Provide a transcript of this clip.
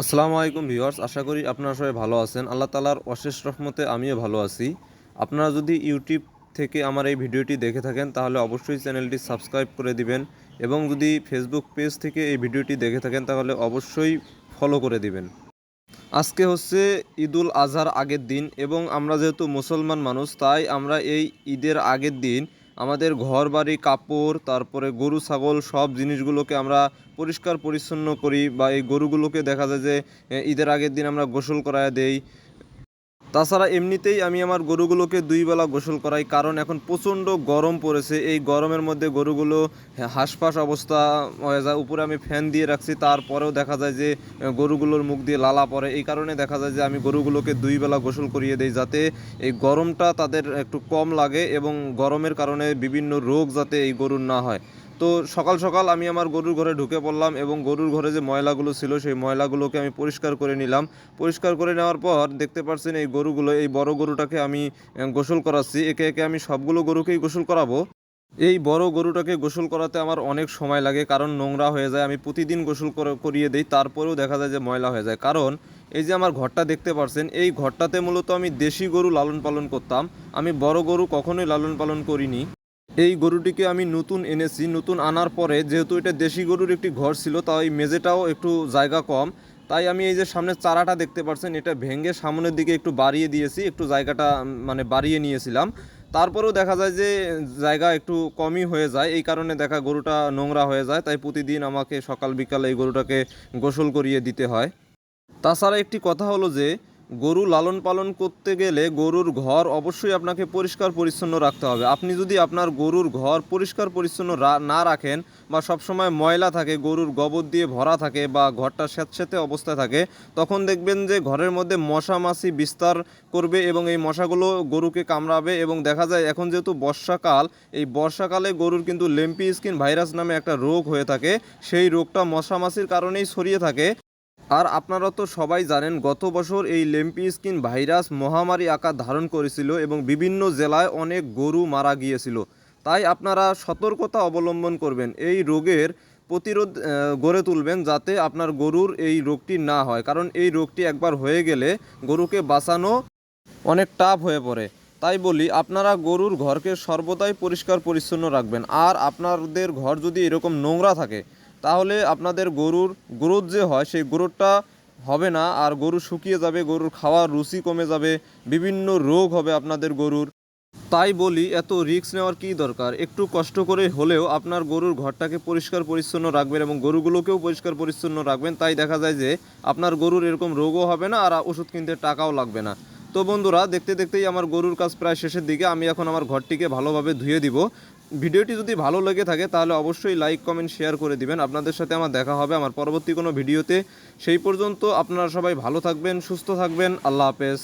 আসসালামু আলাইকুম ভিউয়ার্স, আশা করি আপনারা সবাই ভালো আছেন। আল্লাহ তালার অশেষ রহমতে আমিও ভালো আছি। আপনারা যদি ইউটিউব থেকে আমার এই ভিডিওটি দেখে থাকেন, তাহলে অবশ্যই চ্যানেলটি সাবস্ক্রাইব করে দিবেন এবং যদি ফেসবুক পেজ থেকে এই ভিডিওটি দেখে থাকেন, তাহলে অবশ্যই ফলো করে দিবেন। আজকে হচ্ছে ঈদুল আজহার আগের দিন এবং আমরা যেহেতু মুসলমান মানুষ, তাই আমরা এই ঈদের আগের দিন আমাদের ঘর বাড়ি কাপড়, তারপরে গরু, ছাগল সব জিনিসগুলোকে আমরা পরিষ্কার, পরিচ্ছন্ন করি বা এই গরুগুলোকে দেখা যায় যে ঈদের আগের দিন আমরা গোসল করায় দেই। তাছাড়া এমনিতেই আমি আমার গরুগুলোকে দুই বেলা গোসল করাই, কারণ এখন প্রচণ্ড গরম পড়েছে। এই গরমের মধ্যে গরুগুলো হাঁসফাঁস অবস্থা হয়ে যায়। উপরে আমি ফ্যান দিয়ে রাখছি, তারপরেও দেখা যায় যে, গরুগুলোর মুখ দিয়ে লালা পড়ে। এই কারণে দেখা যায় যে, আমি গরুগুলোকে দুই বেলা গোসল করিয়ে দেই যাতে এই গরমটা তাদের একটু কম লাগে এবং গরমের কারণে বিভিন্ন রোগ যাতে এই গরুর না হয়। তো সকাল সকাল আমি আমার গরুর ঘরে ঢুকে পড়লাম এবং গরুর ঘরে যে ময়লাগুলো ছিল, সেই ময়লাগুলোকে আমি পরিষ্কার করে নিলাম। পরিষ্কার করে নেওয়ার পর দেখতে পাচ্ছেন এই গরুগুলো, এই বড় গরুটাকে আমি গোসল করাচ্ছি। একে একে আমি সবগুলো গরুকেই গোসল করাবো। এই বড় গরুটাকে গোসল করাতে আমার অনেক সময় লাগে, কারণ নোংরা হয়ে যায়। আমি প্রতিদিন গোসল করে- করিয়ে দিই, তারপরেও দেখা যায় যে ময়লা হয়ে যায়। কারণ এই যে আমার ঘরটা দেখতে পাচ্ছেন এই ঘরটাতে মূলত আমি দেশি গরু লালন পালন করতাম। আমি বড় গরু কখনোই লালন পালন করিনি। এই গরুটিকে আমি নতুন এনেছি, নতুন আনার পরে যেহেতু এটা দেশি গরুর একটি ঘর ছিল, তাই মেঝেটাও একটু জায়গা কম। তাই আমি এই যে সামনে চারাটা দেখতে পাচ্ছেন, এটা ভেঙে সামনের দিকে একটু বাড়িয়ে দিয়েছি, একটু জায়গাটা মানে বাড়িয়ে নিয়েছিলাম। তারপরেও দেখা যায় যে জায়গা একটু কমই হয়ে যায়, এই কারণে দেখা গরুটা নোংরা হয়ে যায়, তাই প্রতিদিন আমাকে সকাল বিকাল এই গরুটাকে গোসল করিয়ে দিতে হয়। তাছাড়া একটি কথা হলো যে গরু লালন পালন করতে গেলে গরুর ঘর অবশ্যই আপনাকে পরিষ্কার পরিচ্ছন্ন রাখতে হবে। আপনি যদি আপনার গরুর ঘর পরিষ্কার পরিচ্ছন্ন না রাখেন বা সবসময় ময়লা থাকে, গরুর গোবর দিয়ে ভরা থাকে বা ঘরটা স্যাঁতস্যাঁতে অবস্থায় থাকে, তখন দেখবেন যে ঘরের মধ্যে মশা মাছি বিস্তার করবে এবং এই মশাগুলো গরুকে কামড়াবে এবং দেখা যায় এখন যেহেতু বর্ষাকাল, এই বর্ষাকালে গরুর কিন্তু লেম্পি স্কিন ভাইরাস নামে একটা রোগ হয়ে থাকে। সেই রোগটা মশা মাছির কারণেই ছড়িয়ে থাকে। আর আপনারা তো সবাই জানেন, গত বছর এই লেম্পি স্কিন ভাইরাস মহামারী আকার ধারণ করেছিল এবং বিভিন্ন জেলায় অনেক গরু মারা গিয়েছিল। তাই আপনারা সতর্কতা অবলম্বন করবেন, এই রোগের প্রতিরোধ গড়ে তুলবেন যাতে আপনার গরুর এই রোগটি না হয়। কারণ এই রোগটি একবার হয়ে গেলে গরুকে বাঁচানো অনেক টাফ হয়ে পড়ে। তাই বলি, আপনারা গরুর ঘরকে সর্বদাই পরিষ্কার পরিচ্ছন্ন রাখবেন। আর আপনাদের ঘর যদি এরকম নোংরা থাকে তাহলে আপনাদের গরুর গ্রোথ যে হয়, সেই গ্রোথটা হবে না। আর গরু শুকিয়ে যাবে, গরুর খাওয়ার রুচি কমে যাবে, বিভিন্ন রোগ হবে আপনাদের গরুর। তাই বলি, এত রিস্ক নেওয়ার কী দরকার? একটু কষ্ট করে হলেও আপনার গরুর ঘরটাকে পরিষ্কার পরিচ্ছন্ন রাখবেন এবং গরুগুলোকেও পরিষ্কার পরিচ্ছন্ন রাখবেন। তাই দেখা যায় যে, আপনার গরুর এরকম রোগও হবে না আর ওষুধ কিনতে টাকাও লাগবে না। তো বন্ধুরা, দেখতে দেখতেই আমার গরুর কাজ প্রায় শেষের দিকে। আমি এখন আমার ঘরটিকে ভালোভাবে ধুয়ে দিব। ভিডিওটি যদি ভালো লেগে থাকে, তাহলে অবশ্যই লাইক কমেন্ট শেয়ার করে দিবেন। আপনাদের সাথে আমার দেখা হবে আমার পরবর্তী কোনো ভিডিওতে। সেই পর্যন্ত আপনারা সবাই ভালো থাকবেন, সুস্থ থাকবেন। আল্লাহ হাফেজ।